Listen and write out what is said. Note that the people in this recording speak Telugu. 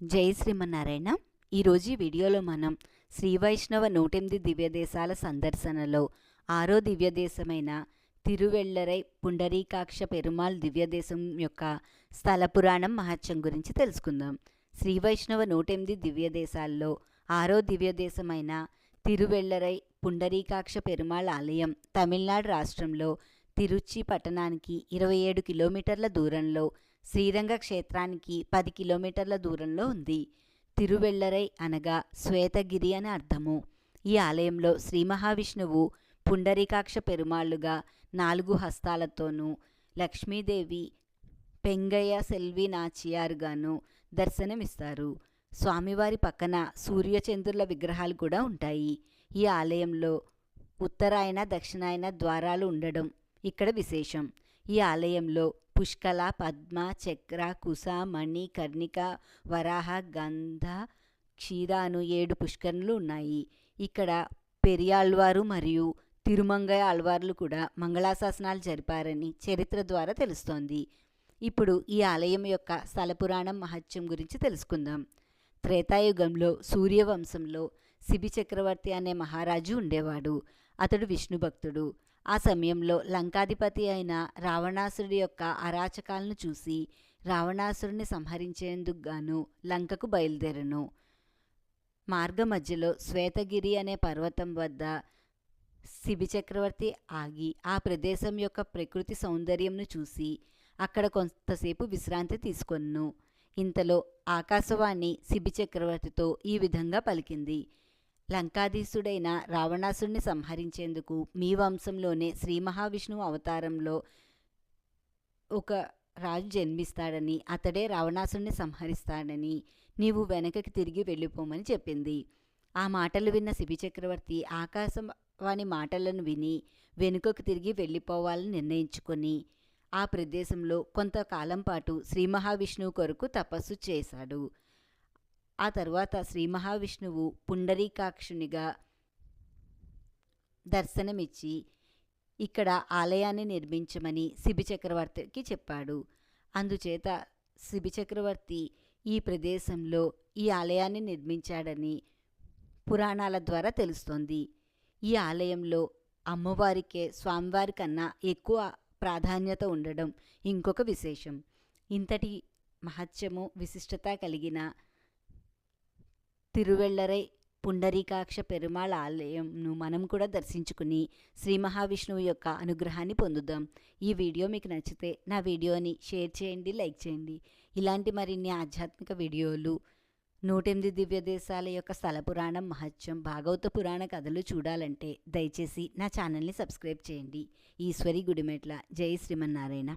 జై శ్రీమన్నారాయణ. ఈరోజు ఈ వీడియోలో మనం శ్రీ వైష్ణవ నూటెనిమిది దివ్యదేశాల సందర్శనలో ఆరో దివ్యదేశమైన తిరువెళ్ళరై పుండరీకాక్ష పెరుమాళ్ దివ్యదేశం యొక్క స్థల పురాణం మహత్యం గురించి తెలుసుకుందాం. శ్రీ వైష్ణవ నూటెనిమిది దివ్యదేశాల్లో ఆరో దివ్యదేశమైన తిరువెళ్ళరై పుండరీకాక్ష పెరుమాళ్ ఆలయం తమిళనాడు రాష్ట్రంలో తిరుచి పట్టణానికి ఇరవై ఏడు కిలోమీటర్ల దూరంలో శ్రీరంగ క్షేత్రానికి పది కిలోమీటర్ల దూరంలో ఉంది. తిరువెళ్ళరై అనగా శ్వేతగిరి అని అర్థము. ఈ ఆలయంలో శ్రీ మహావిష్ణువు పుండరీకాక్ష పెరుమాళ్ళుగా నాలుగు హస్తాలతోనూ లక్ష్మీదేవి పెంగయ్య సెల్వి నాచియారుగాను దర్శనమిస్తారు. స్వామివారి పక్కన సూర్యచంద్రుల విగ్రహాలు కూడా ఉంటాయి. ఈ ఆలయంలో ఉత్తరాయణ దక్షిణాయన ద్వారాలు ఉండడం ఇక్కడ విశేషం. ఈ ఆలయంలో పుష్కల పద్మ చక్ర కుశ మణి కర్ణిక వరాహ గంధ క్షీర అను ఏడు పుష్కరణలు ఉన్నాయి. ఇక్కడ పెరియాళ్వారు మరియు తిరుమంగయ ఆళ్వార్లు కూడా మంగళాశాసనాలు జరిపారని చరిత్ర ద్వారా తెలుస్తోంది. ఇప్పుడు ఈ ఆలయం యొక్క స్థలపురాణం మహత్యం గురించి తెలుసుకుందాం. త్రేతాయుగంలో సూర్యవంశంలో శిబి చక్రవర్తి అనే మహారాజు ఉండేవాడు. అతడు విష్ణు భక్తుడు ఆ సమయంలో లంకాధిపతి అయిన రావణాసురుడి యొక్క అరాచకాలను చూసి రావణాసురుని సంహరించేందుకు గాను లంకకు బయలుదేరను. మార్గ మధ్యలో శ్వేతగిరి అనే పర్వతం వద్ద శిబిచక్రవర్తి ఆగి ఆ ప్రదేశం యొక్క ప్రకృతి సౌందర్యంను చూసి అక్కడ కొంతసేపు విశ్రాంతి తీసుకొన్ను. ఇంతలో ఆకాశవాణి శిబిచక్రవర్తితో ఈ విధంగా పలికింది. లంకాధీశుడైన రావణాసుడిని సంహరించేందుకు మీ వంశంలోనే శ్రీ మహావిష్ణువు అవతారంలో ఒక రాజు జన్మిస్తాడని అతడే రావణాసుడిని సంహరిస్తాడని నీవు వెనకకి తిరిగి వెళ్ళిపోమని చెప్పింది. ఆ మాటలు విన్న శిబి చక్రవర్తి ఆకాశవాణి మాటలను విని వెనుకకు తిరిగి వెళ్ళిపోవాలని నిర్ణయించుకొని ఆ ప్రదేశంలో కొంతకాలం పాటు శ్రీ మహావిష్ణువు కొరకు తపస్సు చేశాడు. ఆ తర్వాత శ్రీ మహావిష్ణువు పుండరీకాక్షునిగా దర్శనమిచ్చి ఇక్కడ ఆలయాన్ని నిర్మించమని శిబి చక్రవర్తికి చెప్పాడు. అందుచేత శిబి చక్రవర్తి ఈ ప్రదేశంలో ఈ ఆలయాన్ని నిర్మించాడని పురాణాల ద్వారా తెలుస్తోంది. ఈ ఆలయంలో అమ్మవారికే స్వామివారి కన్నా ఎక్కువ ప్రాధాన్యత ఉండడం ఇంకొక విశేషం. ఇంతటి మహత్యము విశిష్టత కలిగిన తిరువెళ్ళరై పుండరీకాక్ష పెరుమాళ్ ఆలయంను మనం కూడా దర్శించుకుని శ్రీ మహావిష్ణువు యొక్క అనుగ్రహాన్ని పొందుదాం. ఈ వీడియో మీకు నచ్చితే నా వీడియోని షేర్ చేయండి లైక్ చేయండి. ఇలాంటి మరిన్ని ఆధ్యాత్మిక వీడియోలు నూటెనిమిది దివ్య దేశాల యొక్క స్థల పురాణం మహత్యం భాగవత పురాణ కథలు చూడాలంటే దయచేసి నా ఛానల్ని సబ్స్క్రైబ్ చేయండి. ఈశ్వరి గుడిమెట్ల. జై శ్రీమన్నారాయణ.